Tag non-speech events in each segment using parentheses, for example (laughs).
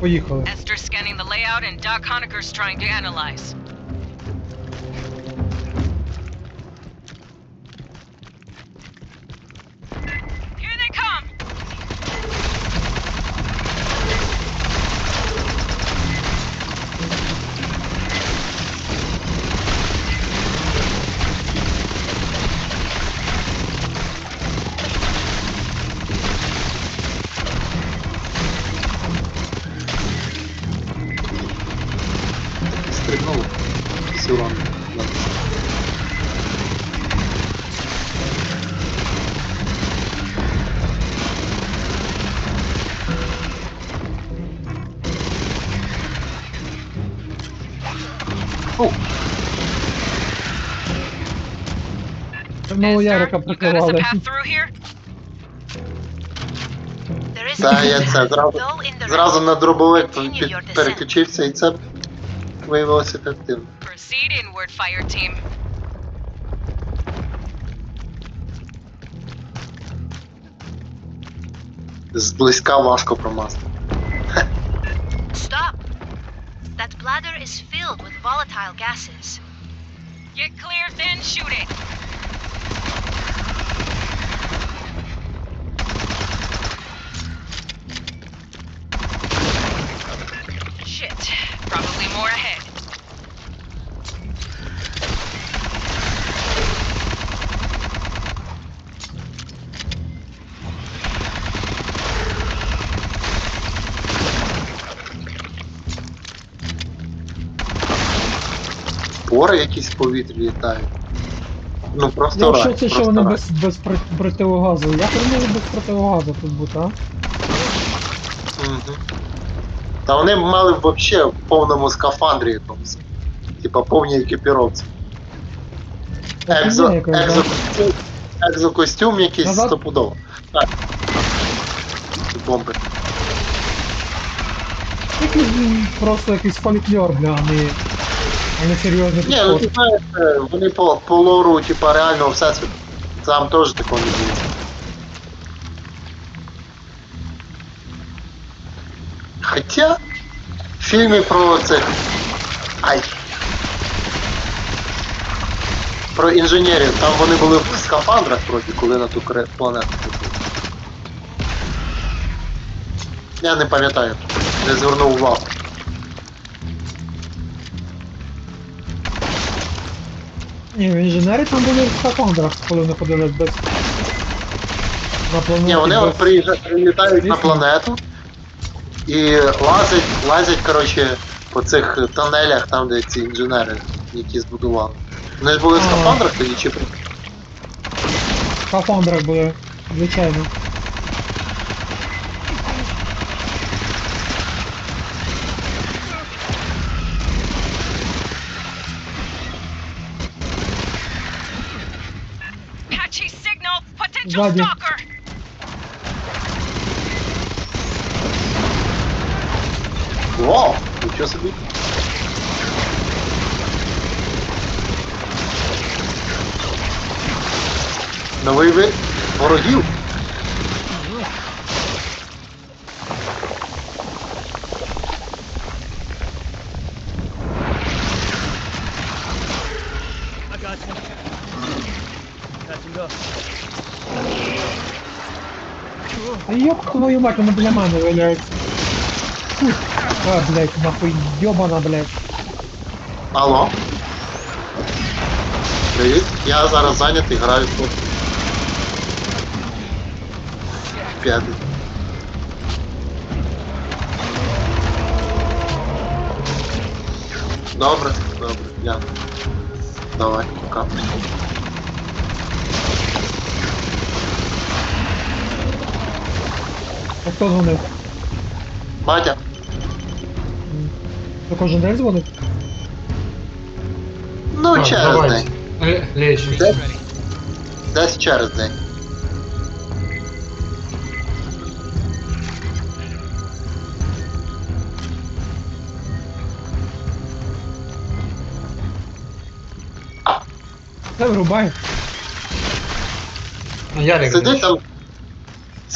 Поїхали. Esther's scanning the layout and Doc Honeker's trying to analyze. Одного Ярика прикривали. Та я це зразу, зразу на дробовик під- переключився і це виявилося. ефективно. Зблизька важко промазати. That bladder is filled with volatile gases. Get clear, then shoot it. Shit. Probably more ahead. Пори якісь в повітрі літають. Ну просто Я в рай, шоці, що просто вони рай. без, без противогазу. Як вони можуть без противогазу тут бути, а? Мгм. Та вони б мали б вообще в повному скафандрі якомусь. Типа повній екіпіровці. Екзо, Офігенно якось, да? екзокостюм, екзокостюм якийсь Назад? стопудово. Так. Бомби. Якийсь м, просто якийсь фольклор, бля, а не, а не серйозний Ні, ну ти підход. знаєш, е, вони по, по лору, типа реально всесвіт. Там теж такого не було. Хоча в фільмі про цих. Ай. Про інженерів, там вони були в скафандрах вроді, коли на ту кре- планету летіли. Я не пам'ятаю, не звернув увагу. Ні, інженери там були в скафандрах, коли вони ходили без... На планеті Ні, вони без... приїжджають, прилітають на планету і лазять, лазять, коротше, по цих тонелях, там, де ці інженери, які збудували. Вони ж були в А. скафандрах тоді чи при- В скафандрах були, звичайно. Сзади. stalker. Вау! Нічого собі. Новий вид ворогів. I got you. Catching up. Та йоп твою мать, вона біля мене виявляється. Фу. А, блядь, нахуй, йобана, блядь. Алло. Привіт. Я зараз зайнятий, граю тут. П'ятий. Добре, добре, я. Давай, пока. А хто дзвонив? Батя, То кожен день дзвонив? ну через давай. день. Ле- Лечь. Десь, десь через день. Це врубай. Ну, Ярик. Знаєш. там.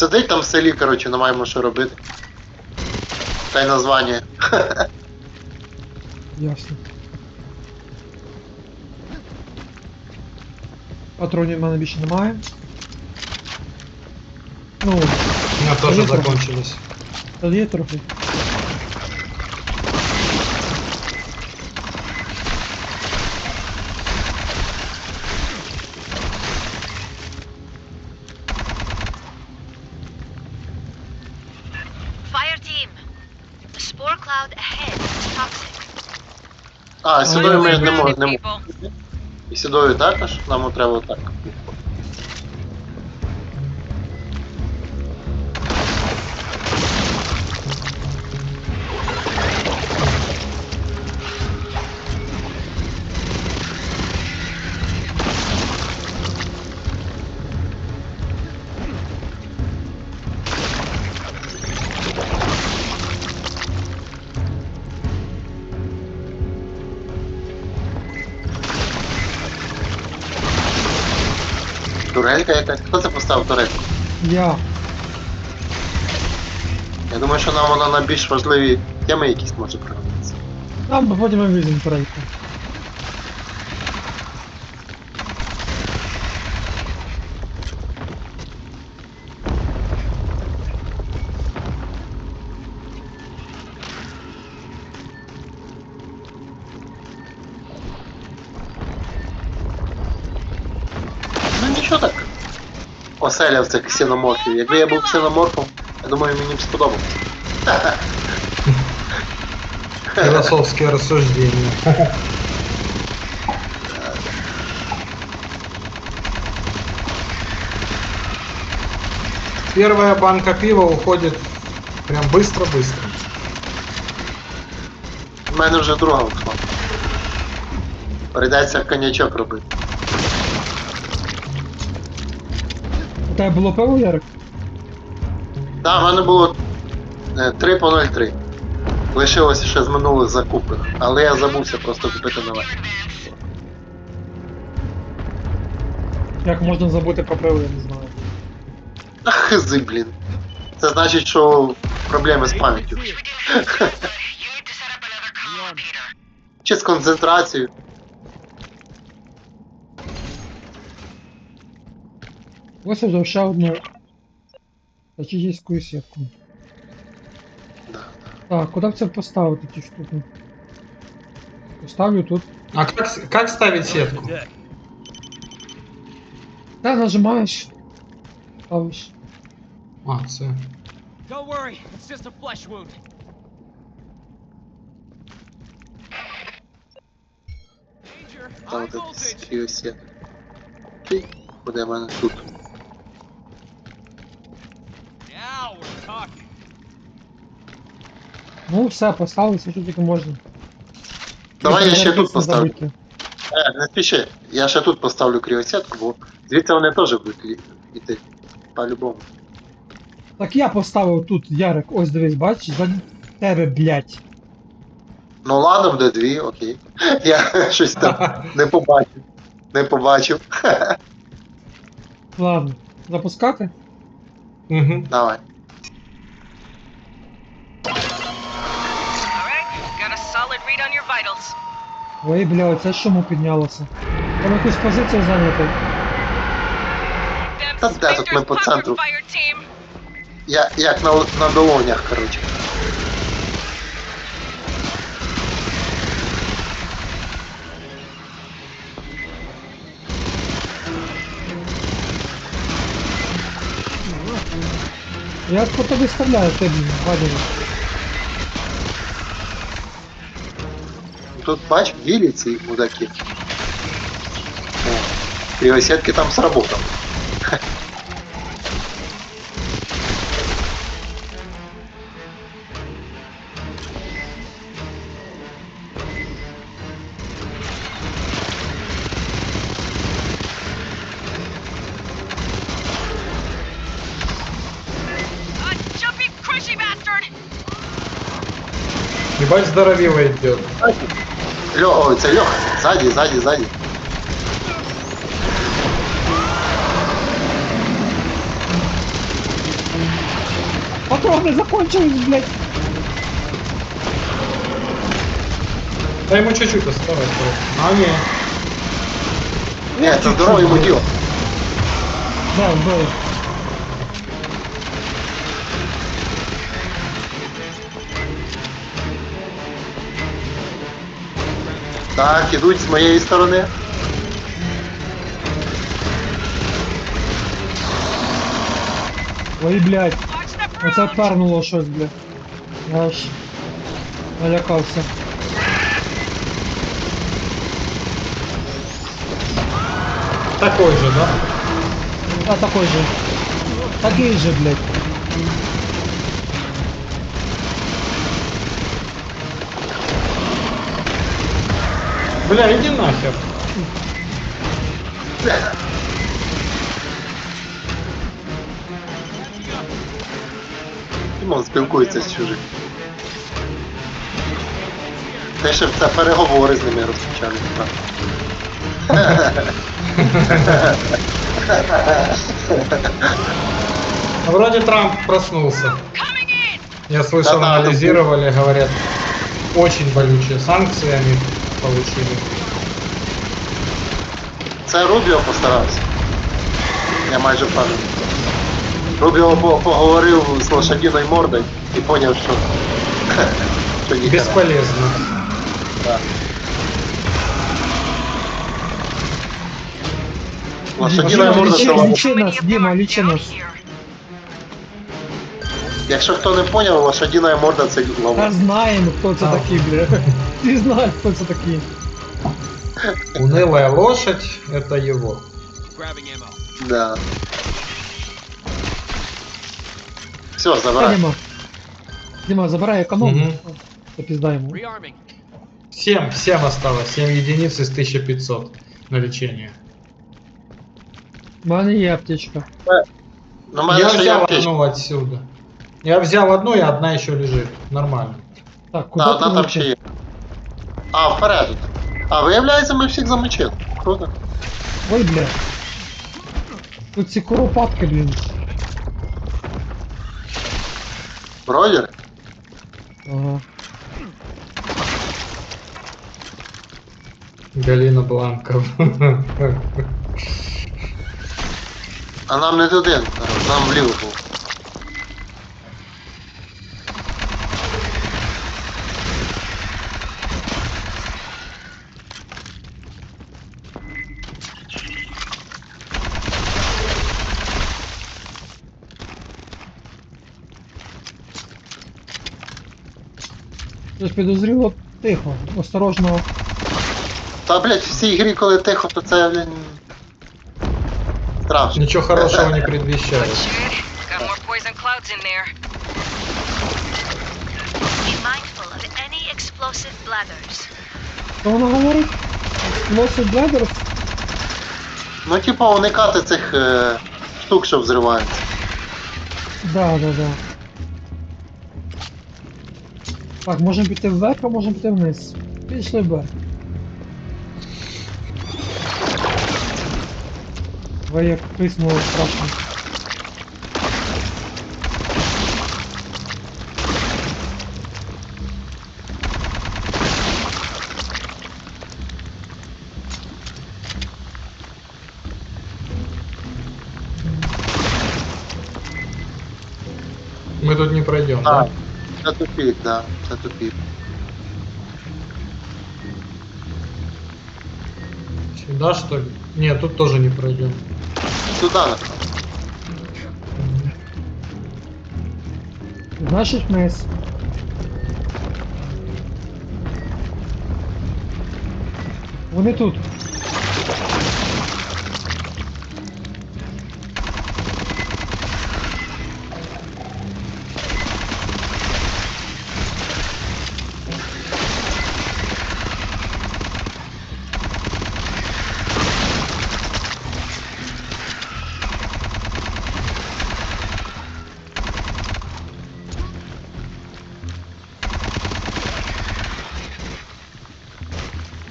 Сидить там в селі, коротше, не маємо що робити. Та й названня. (laughs) Ясно. Патронів в мене більше немає. Ну, У меня тоже Поехали. закончились. тут є трохи. А, сюди ми не можемо. І сюди також, нам треба так. Турелька якась. Хто це поставив турельку? Я. Я думаю, що нам вона на більш важливі теми якісь може пригодитися. Там потім ми візьмемо перейку. Ксеноморфів. Якби я був ксеноморфом, я думаю, мені б сподобалося. Философские рассуждения. Первая банка пива уходит прям быстро-быстро. У мене вже друга ушла. Прийдеться конячок робити. Тебе було пиво, Ярик? Так, в мене було е, 3 по 0,3. Лишилося ще з минулих закупок, але я забувся просто купити нове. Як можна забути про пиво, я не знаю. Ах, хизи, блін. Це значить, що проблеми з пам'яттю. Чи з концентрацією. Ось вже ще одну статистичну сітку. Да. Так, куди б це поставити ті штуки? Поставлю тут. А как, с- как ставить сетку? Та нажимаєш. Ставиш. А, це. Don't worry, it's just a flesh wound. Danger, Та high от voltage. скріосет. Окей, буде в мене тут. Ну все, поставили все, що тільки можна. Давай я ще тут поставлю. Е, не спіши, я ще тут поставлю кріосетку, бо звідси вони теж будуть йти. По-любому. Так я поставив тут, Ярик, ось дивись, бачиш, за тебе, блядь. Ну ладно, буде дві, окей. (laughs) Я щось там (laughs) не побачив. Не побачив. (laughs) Ладно, запускати? Мгм. Давай. Ой, бля, це шуму піднялося. Там якусь позицію зайняти. Та де тут ми по центру? Я, як на, на долонях, коротше. Я по тобі стріляю, ти, Вадим. Тут бач, білі ці мудаки. О, кріосетки там сработали. A jumpy, crushy bastard! Ебать здоровило идет. Льо, ой, это Льоха. сзади, сзади, сзади. Патроны закончились, блядь. Дай ему чуть-чуть осталось. А, не. Нет, это здоровый мудил. Да, здорово. Так, ідуть з моєї сторони. Ой, блядь. Оце пернуло щось, блядь. Я аж налякався. Такой же, да? А такой же. Такий же, блядь. Бля, иди нахер. Дімон спілкується з чужим. Те, щоб це переговори з ними розпочали. Так. А Вроде Трамп проснулся. Я слышал, Да-да, анализировали, говорят, очень болючие санкции они получили. Це Рубіо постарався. Я майже впевнений. Рубіо по- поговорив з лошадіною мордою і зрозумів, що. що (laughs) ніхера. Бесполезно. Да. Лошадіна Діма, морда лічи, це ладно. лічи нас, Діма, лічи нас. Якщо хто не зрозумів, лошадіна морда це Та лава. знаємо, хто це А. такий, блядь. (laughs) Ти знаєш, хто це такий. Унылая лошадь — это его. Grabbing ammo. Да. Все, Та, забирай. Діма. Діма, забирай економ. Мгм. Запіздаємо. Rearming. Всем, всем осталось. 7 единиц из 1500 на лечение. У мене є аптечка. Ну, в мене Я ще є взял аптечка. одну отсюда. Я взял одну, и одна еще лежит. Нормально. Так, куди Да, ти одна там ще летиш? є. А, вперед. тут. А, виявляється, ми всіх замочили. Круто. Ой, блядь. Тут ці куропатки, блін. Бродери? Ага. Галина Бланков. (laughs) А нам не туди, нам вліво було. Щось підозріло тихо. Осторожно. Та, блядь, в цій грі, коли тихо, то це, блін... Страшно. Ничего хорошего не предвещает. Shit. Got more poison clouds in there. Be mindful of any explosive bladders. Що вона говорить? Explosive Bladders? Ну, типа, уникати цих е, штук, що взриваються. Да, да, да. Так, можемо піти вверх, а можемо піти вниз. Пішли вверх. Ви як писнуло страшно. Мы тут не пройдем, А, да? Тупік, да, тупік. Сюда что ли? Нет, тут тоже не пройдем. Сюди, напевно. Значить вниз. Вони тут.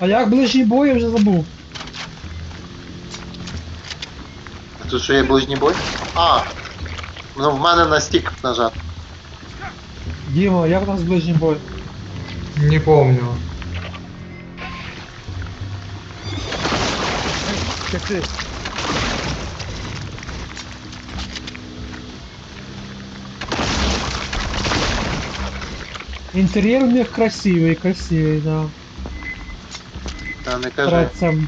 А як ближній бой, я вже забув. А тут що є ближній бой? А! Ну в мене на стік нажат. Діма, як у нас ближній бой? Не помню. Як? Интерьер у них красивый, красивый, да. Та не кажи. Братцам.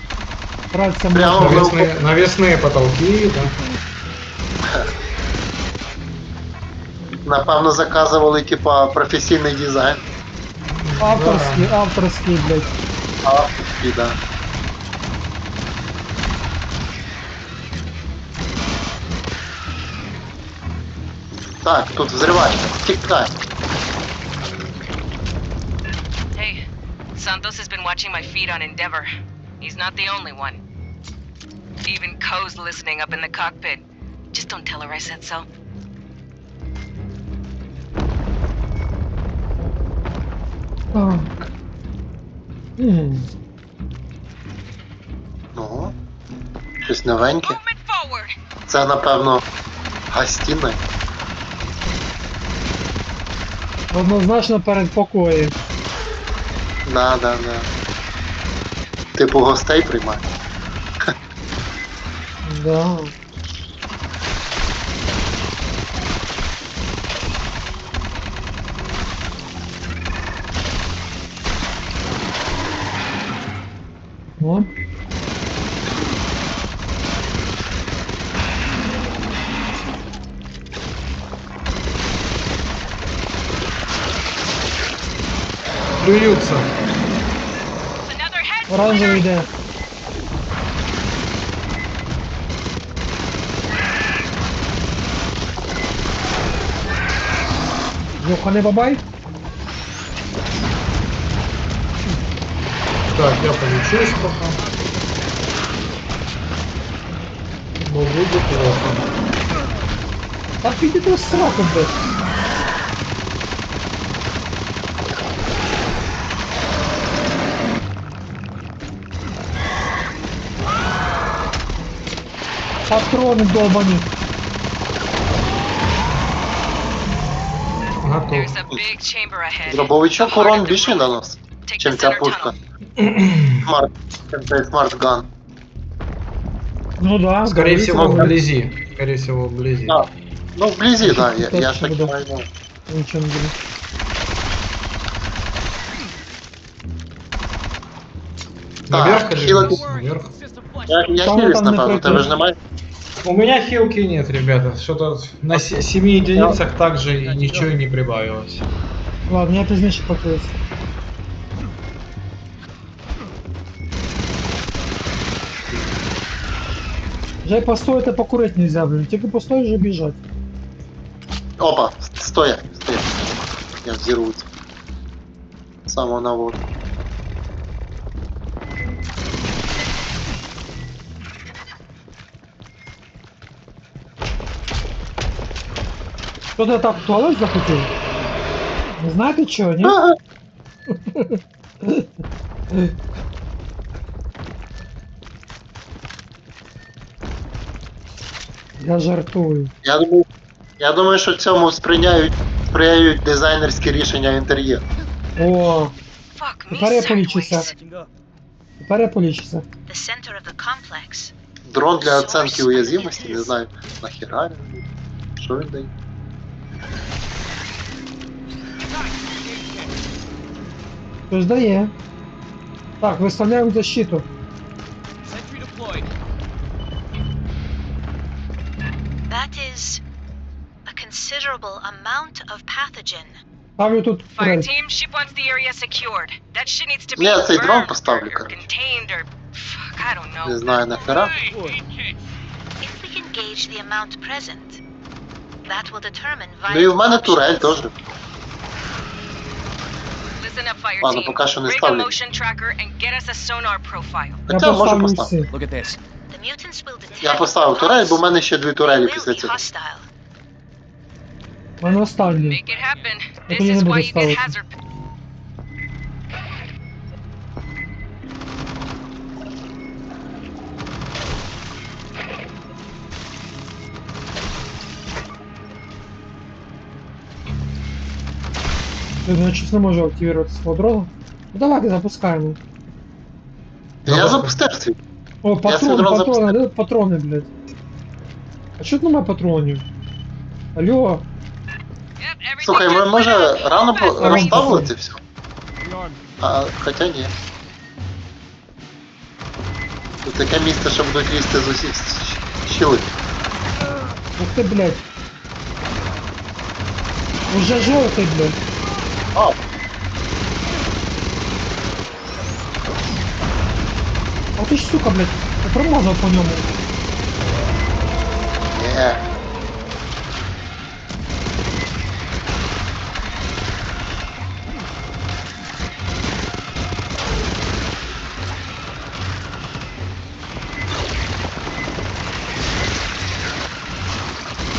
Братцам Прямо можно. в Навесные, навесные потолки, да. Напевно, заказували, типа, професійний дизайн. Авторский, авторский, блядь. А, і да. Так, тут взривачка. Тікай. Santos has been watching my feed on Endeavor. He's not the only one. Even Ko's listening up in the cockpit. Just don't tell her I said so. Так. М, Ну. Щось новеньке. Movement forward! Це, напевно, гостіна. Однозначно перед покоєм. Да, да, да. Типу гостей приймає. Да. О. Плюются. Оранжевий йде. Йохане бабай. Так, я полечусь пока. Но будет плохо. Так піди до сраку, блядь. Патрони долбані. Готов. There's a big chamber ahead. Дробовичок The heart урон of the більший room. наносить, Take чим the ця center пушка. tunnel. Смарт. Чим цей смарт-ган. Ну да. Скорее да, всего, високо. вблизи. Скорее всего, вблизи. Да. Ну, вблизі, да, я, я ж Точно так буде. маю. Нічого не Наверх Так, или хила вниз? тут- Наверх. Я, я Там хилюсь, там не напевно, тебе ж пройти. немає. У меня хилки нет, ребята. Что-то на се- семи единицах также и ничего и не прибавилось. Ладно, я пізніше покрив. Вже й постояти покурити нельзя, блін. Тільки постоїш вже біжать. Опа, стоя, стоя. Я взірвусь. З Самого наводу. Хто ти так в туалет захотів? Не знаєте чого, ні? Я жартую. Я думаю, я думаю, що цьому сприяють, сприяють дизайнерські рішення інтер'єру. О, Fuck me Тепер я полічуся. тепер я полічуся. The center of the complex. Дрон для оцінки уязвимості, не знаю, нахіра він? Що він дає? Хтось дає. Так, виставляємо защиту. Sentry deployed. That is a considerable amount of pathogen. Ставлю тут Fire турель. team, ship wants the area secured. That shit needs to be Я цей дрон burned поставлю, or, or короче. contained or fuck, I don't Не know. знаю нахера. If we can gauge the amount present, that will determine Ну і в vital мене турель options. теж. Listen up, fire Ладно, team. пока що не Rig a ставлю. motion tracker and get us a sonar profile. Я Хоча можу поставлю поставити. всі. Look at this. The mutants will detect Я поставив турель, бо в мене ще дві турелі They після will be цього. hostile. У мене останній. Make it happen. Я This тоді is не буду why you get ставити. hazard. Я думаю, щось не можу активувати свого дрона. Ну давайте запускаємо. Я Добре. запустив свій. О, патроны, сыграл за патроны, да, патроны, блядь. А чё тут немає патронів? Алло, Yep, everything Слухай, ми just може went out. рано Back по- to base. розставили це все? Rearm. А, хоча ні. Тут таке місце, що будуть лізти з усіх щ- щілин. ух ти, блядь. Уже жовтий, блядь. А, А ти ж, сука, блядь, я промазав по ньому. ні.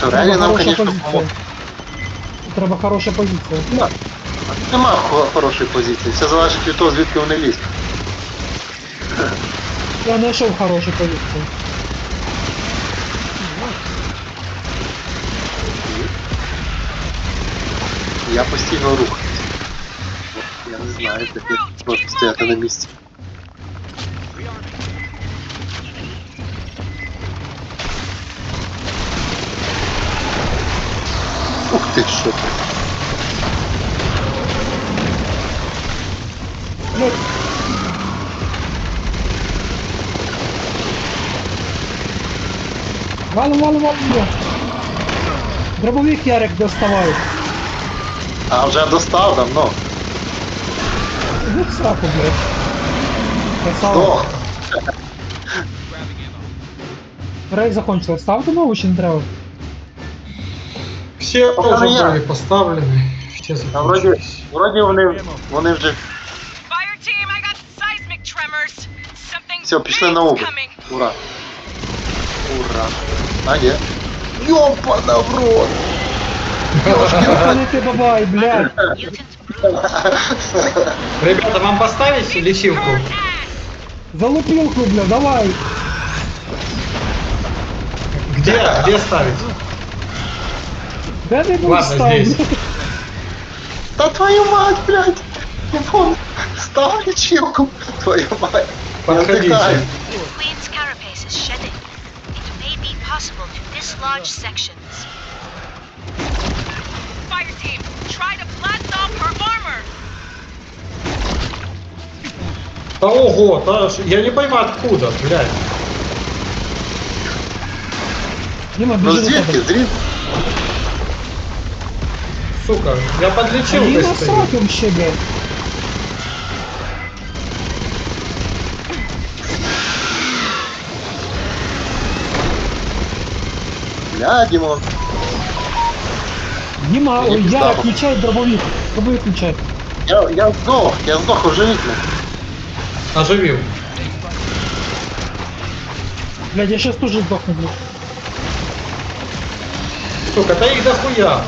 Турелі Треба нам, хороша звісно, позиція. помог. Треба хороша позиція. Нема хо- хорошої позиції. Все залежить від того, звідки вони лізуть. Я знайшов хорошу позицію. Я постійно рухаюсь. Я не знаю, як я можу стояти на місці. Ух ти, що ти. Блядь. Валу, валу, валу. Дробовик Ярик доставай. А вже достав давно. Ну, сраку, блядь. Красава. Здох. Рейк закончилась. Ставте нову чи не треба? Все Пока уже я. были поставлены. Все А вроді, закончились. вроді вони, вони вже все, пішли big's на обід. coming. Ура. Ура. А ні. Йопана в рот. Ёбаный ты бабай, блядь. Mutant brood. Ребята, вам поставить лечилку? Залупилку, бля, давай. Где? Где ставить? Да ты будешь Ладно, ставить. здесь. Та твою мать, блядь! Не помню. Став лічилку. Твою мать. Подходите. вдихаю. Queen's carapace is shedding. It may be possible to dislodge sections. Fire team, try to blast off her armor. Да ого, да, я не пойму откуда, блядь. Дима, Ну бежи за звідки? тобой. Звідки? Сука, я под А ей лечилкой насрать стою. вообще, блядь. Бля, Дімон. Дима, Я я знаю. включай дробовик. Дробовик включай. Я, я здох, я здох уже вікна. Оживил. Блядь, я сейчас тоже сдохну, блядь. Сука, да их дохуя.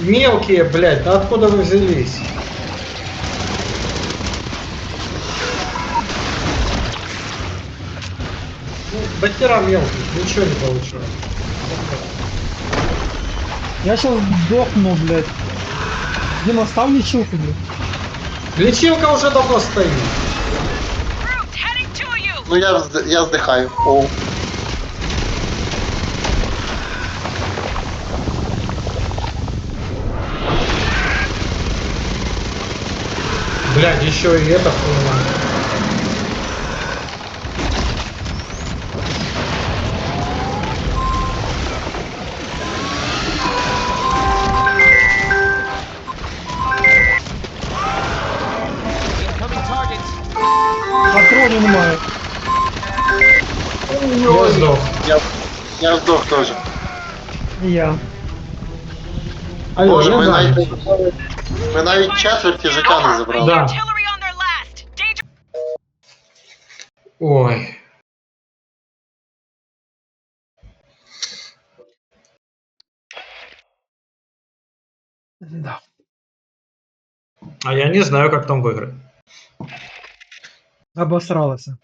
Мелкие, блядь, да откуда вы взялись? Ну, мелких, ничего не получилось. Я сейчас сдохну, блядь. Дима, ставь лечилку, блядь. Лечилка уже давно стоит. Ну я, я здихаю. О. Блядь, еще и это хуйня. я. Алло, Боже, я ми занят. навіть, ми навіть четверті життя не забрали. Да. Artillery on their last. Danger. Ой. Да. А я не знаю, как там выиграть. Обосралася.